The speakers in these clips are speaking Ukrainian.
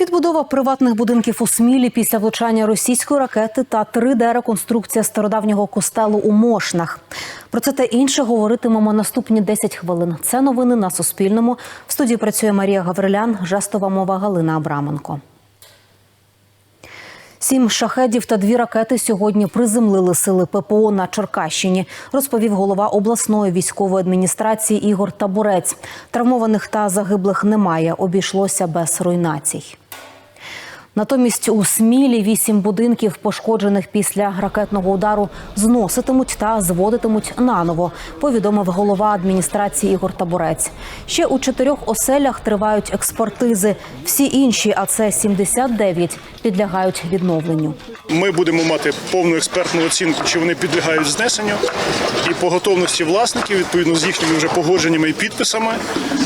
Відбудова приватних будинків у Смілі після влучання російської ракети та 3D-реконструкція стародавнього костелу у Мошнах. Про це та інше говоритимемо наступні 10 хвилин. Це новини на Суспільному. В студії працює Марія Гаврилян, жестова мова Галина Абраменко. Сім шахедів та дві ракети сьогодні приземлили сили ППО на Черкащині, розповів голова обласної військової адміністрації Ігор Табурець. Травмованих та загиблих немає. Обійшлося без руйнацій. Натомість у Смілі вісім будинків, пошкоджених після ракетного удару, зноситимуть та зводитимуть наново. Повідомив голова адміністрації Ігор Табурець. Ще у чотирьох оселях тривають експертизи. Всі інші, а це 79, підлягають відновленню. Ми будемо мати повну експертну оцінку, чи вони підлягають знесенню, і по готовності власників, відповідно з їхніми вже погодженнями і підписами,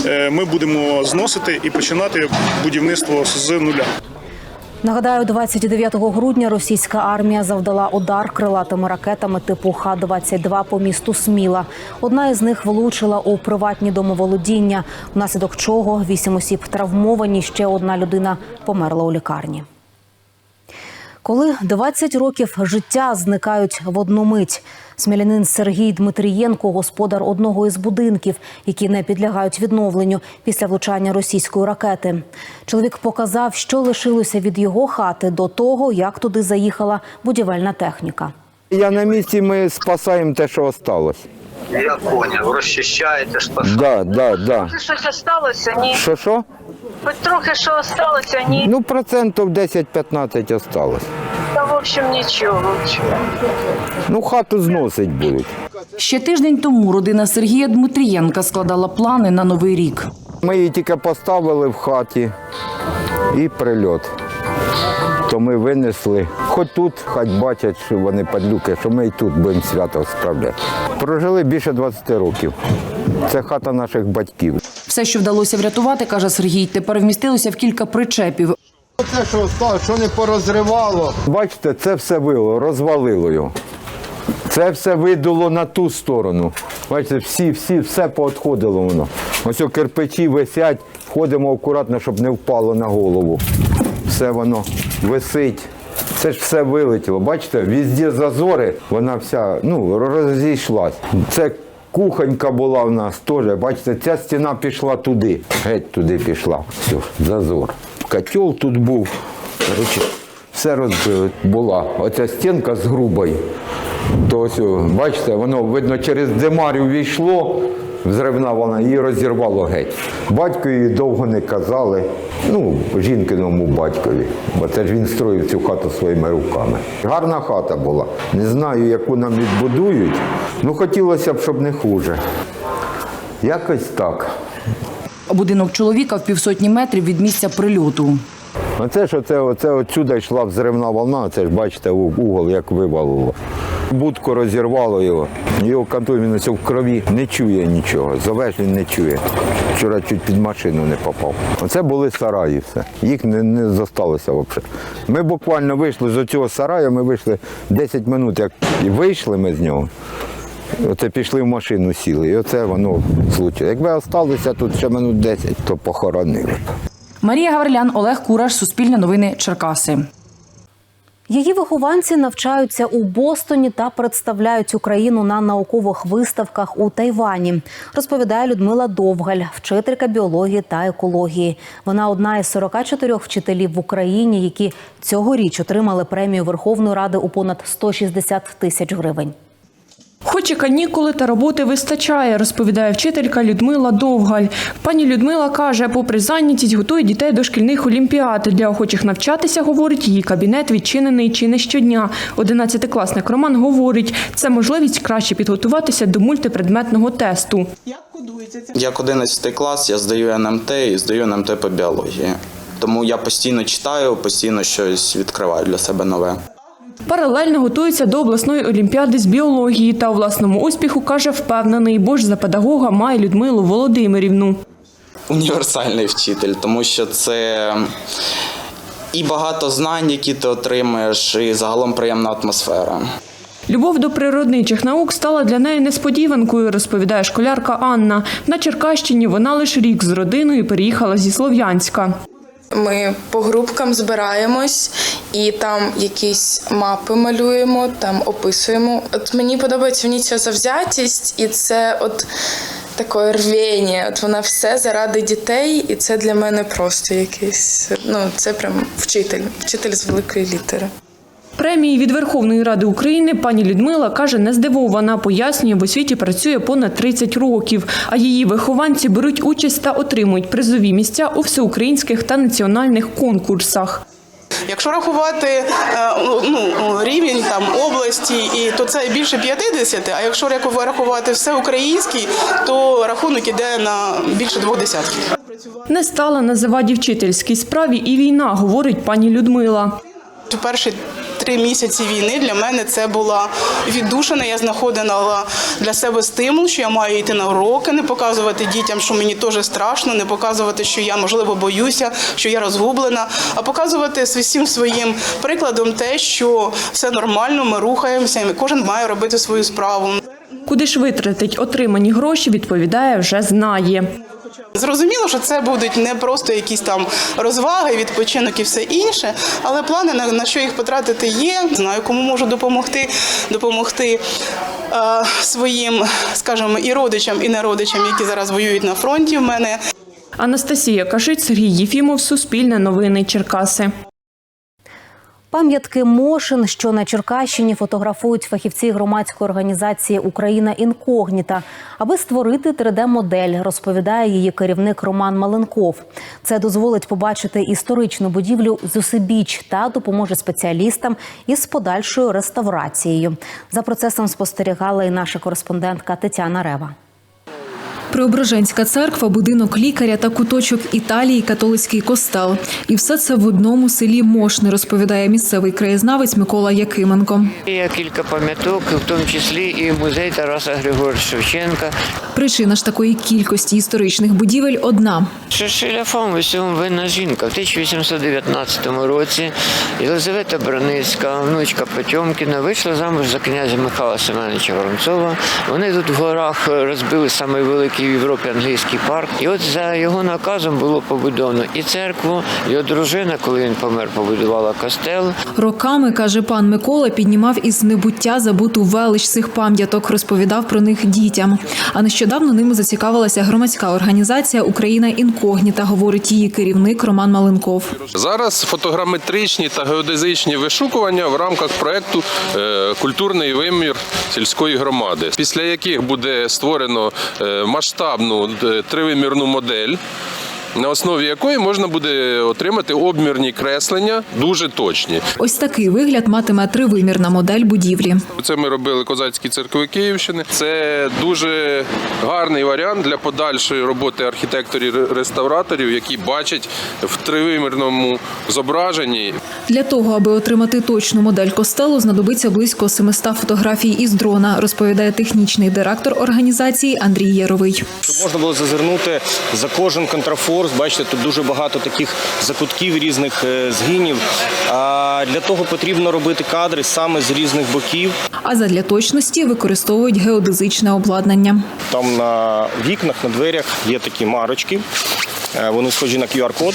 е, ми будемо зносити і починати будівництво з нуля. Нагадаю, 29 грудня російська армія завдала удар крилатими ракетами типу Х-22 по місту Сміла. Одна із них влучила у приватні домоволодіння, внаслідок чого вісім осіб травмовані. Ще одна людина померла у лікарні. Коли 20 років життя зникають в одну мить. Смілянин Сергій Дмитрієнко, господар одного із будинків, які не підлягають відновленню після влучання російської ракети. Чоловік показав, що лишилося від його хати до того, як туди заїхала будівельна техніка. Я на місці, ми спасаємо те, що осталось. Я поняв, розчищаєте, спасаєте. Да, да, да. Щось сталося, ні. Що що? Хоч трохи що сталося, ні. Ну, процентів 10-15 осталось. Та в общем нічого. Ну, хату зносить будуть. Ще тиждень тому родина Сергія Дмитрієнка складала плани на новий рік. Ми її тільки поставили в хаті і прильот. То ми винесли. Хоч тут, хай бачать, що вони падлюки, що ми і тут будемо свято справляти. Прожили більше 20 років. Це хата наших батьків. Все, що вдалося врятувати, каже Сергій, тепер вмістилося в кілька причепів. Це що стало, що не порозривало. Бачите, це все вило, розвалило його. Це все видуло на ту сторону. Бачите, всі, всі, все поотходило воно. Ось о кирпичі висять, входимо акуратно, щоб не впало на голову. Все воно висить. Це ж все вилетіло. Бачите, везде зазори, вона вся ну, розійшлась. Це кухонька була в нас теж. Бачите, ця стіна пішла туди, геть туди пішла. Все, зазор. Котел тут був. Короче, все розбили. Була. Оця стінка з грубою. То бачите, воно, видно, через димарю війшло, взривна вона, її розірвало геть. Батько її довго не казали, ну, жінкиному батькові, бо це ж він строїв цю хату своїми руками. Гарна хата була. Не знаю, яку нам відбудують, ну хотілося б, щоб не хуже. Якось так. Будинок чоловіка в півсотні метрів від місця прильоту. Оце ж оце, оце отсюди йшла взривна волна, це ж бачите, угол як вивалило. Будку розірвало його. Його кантує в крові, не чує нічого. Зовеш він не чує. Вчора чуть під машину не попав. Оце були сараї все. Їх не, не зосталося взагалі. Ми буквально вийшли з цього сараю, ми вийшли 10 минут, як і вийшли ми з нього. Оце пішли в машину, сіли, і оце воно случилось. Якби залишилися тут ще минут 10, то похоронили. Марія Гаврилян, Олег Кураш, Суспільне новини, Черкаси. Її вихованці навчаються у Бостоні та представляють Україну на наукових виставках у Тайвані. Розповідає Людмила Довгаль, вчителька біології та екології. Вона одна із 44 вчителів в Україні, які цьогоріч отримали премію Верховної Ради у понад 160 тисяч гривень. Хоч і канікули та роботи вистачає, розповідає вчителька Людмила Довгаль. Пані Людмила каже, попри зайнятість, готує дітей до шкільних олімпіад. Для охочих навчатися, говорить, її кабінет відчинений чи не щодня. Одинадцятикласник Роман говорить, це можливість краще підготуватися до мультипредметного тесту. Як 11 клас, я здаю НМТ і здаю НМТ по біології. Тому я постійно читаю, постійно щось відкриваю для себе нове. Паралельно готується до обласної олімпіади з біології та у власному успіху каже впевнений, бо ж за педагога має Людмилу Володимирівну. універсальний вчитель, тому що це і багато знань, які ти отримуєш, і загалом приємна атмосфера. Любов до природничих наук стала для неї несподіванкою, розповідає школярка Анна. На Черкащині вона лише рік з родиною переїхала зі Слов'янська. Ми по групкам збираємось і там якісь мапи малюємо, там описуємо. От мені подобається в ній ця завзятість, і це от таке рвіння. От вона все заради дітей, і це для мене просто якийсь. Ну, це прям вчитель, вчитель з великої літери. Премії від Верховної Ради України пані Людмила каже, не здивована. Пояснює, в освіті працює понад 30 років, а її вихованці беруть участь та отримують призові місця у всеукраїнських та національних конкурсах. Якщо рахувати е, ну, рівень там області, і то це більше 50, а якщо рахувати все український, то рахунок іде на більше двох десятків. Не стала на заваді вчительській справі і війна, говорить пані Людмила. В перші три місяці війни для мене це була віддушина. Я знаходила для себе стимул, що я маю йти на уроки, не показувати дітям, що мені теж страшно, не показувати, що я можливо боюся, що я розгублена, а показувати з усім своїм прикладом те, що все нормально, ми рухаємося, і кожен має робити свою справу. Куди ж витратить отримані гроші, відповідає, вже знає. Зрозуміло, що це будуть не просто якісь там розваги, відпочинок і все інше, але плани на, на що їх потратити є. Знаю, кому можу допомогти, допомогти е, своїм, скажімо, і родичам, і неродичам, які зараз воюють на фронті. В мене Анастасія Кашиць, Сергій Єфімов, Суспільне новини Черкаси. Пам'ятки Мошин, що на Черкащині фотографують фахівці громадської організації Україна інкогніта, аби створити 3D-модель, розповідає її керівник Роман Маленков. Це дозволить побачити історичну будівлю з усебіч та допоможе спеціалістам із подальшою реставрацією. За процесом спостерігала і наша кореспондентка Тетяна Рева. Преображенська церква, будинок лікаря та куточок Італії, католицький костел. І все це в одному селі Мошни, розповідає місцевий краєзнавець Микола Якименко. Є кілька пам'яток, в тому числі і музей Тараса Григоровича Шевченка. Причина ж такої кількості історичних будівель одна. Шишиля Фам усьому винна жінка. В 1819 році Єлизавета Браницька, внучка Потьомкіна, вийшла замуж за князя Михайла Семеновича Воронцова. Вони тут в горах розбили самий великий в Європі англійський парк. І от за його наказом було побудовано і церкву, його дружина, коли він помер, побудувала костел. Роками, каже пан Микола, піднімав із небуття забуту велич цих пам'яток, розповідав про них дітям. А нещодавно ними зацікавилася громадська організація Україна інкогніта, говорить її керівник Роман Маленков. Зараз фотограметричні та геодезичні вишукування в рамках проекту е, Культурний вимір сільської громади, після яких буде створено е, масштабну е, тривимірну модель. На основі якої можна буде отримати обмірні креслення, дуже точні. Ось такий вигляд матиме тривимірна модель будівлі. Це ми робили козацькі церкви Київщини. Це дуже гарний варіант для подальшої роботи архітекторів-реставраторів, які бачать в тривимірному зображенні Для того, аби отримати точну модель костелу, знадобиться близько 700 фотографій із дрона, розповідає технічний директор організації Андрій Яровий. Щоб можна було зазирнути за кожен контрафорс, бачите, тут дуже багато таких закутків різних е, згинів. А для того потрібно робити кадри саме з різних боків. А задля точності використовують геодезичне обладнання. Там на вікнах, на дверях є такі марочки. Е, Вони схожі на QR-код.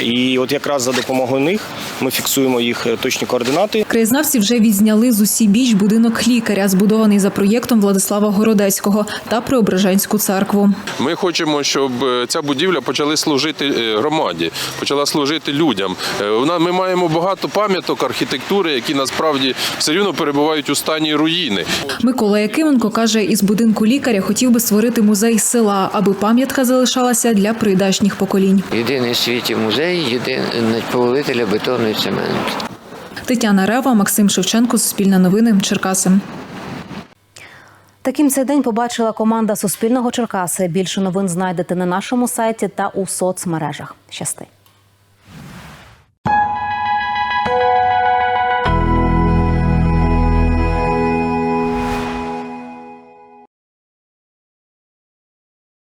І от якраз за допомогою них ми фіксуємо їх е, точні координати. Краєзнавці вже відзняли з усі біч будинок лікаря, збудований за проєктом Владислава Городецького та Преображенську церкву. Ми хочемо, щоб е, ця будівля почала служити е, громаді, почала служити людям. Вона ми маємо багато пам'яток архітектури, які насправді все рівно перебувають у стані руїни. Микола Якименко каже, із будинку лікаря хотів би створити музей села, аби пам'ятка залишалася для прийдашніх поколінь. Єдиний в світі музей, єдиний повелителя бетону і цементу. Тетяна Рева, Максим Шевченко, Суспільне новини, Черкаси. Таким цей день побачила команда Суспільного Черкаси. Більше новин знайдете на нашому сайті та у соцмережах. Щасти.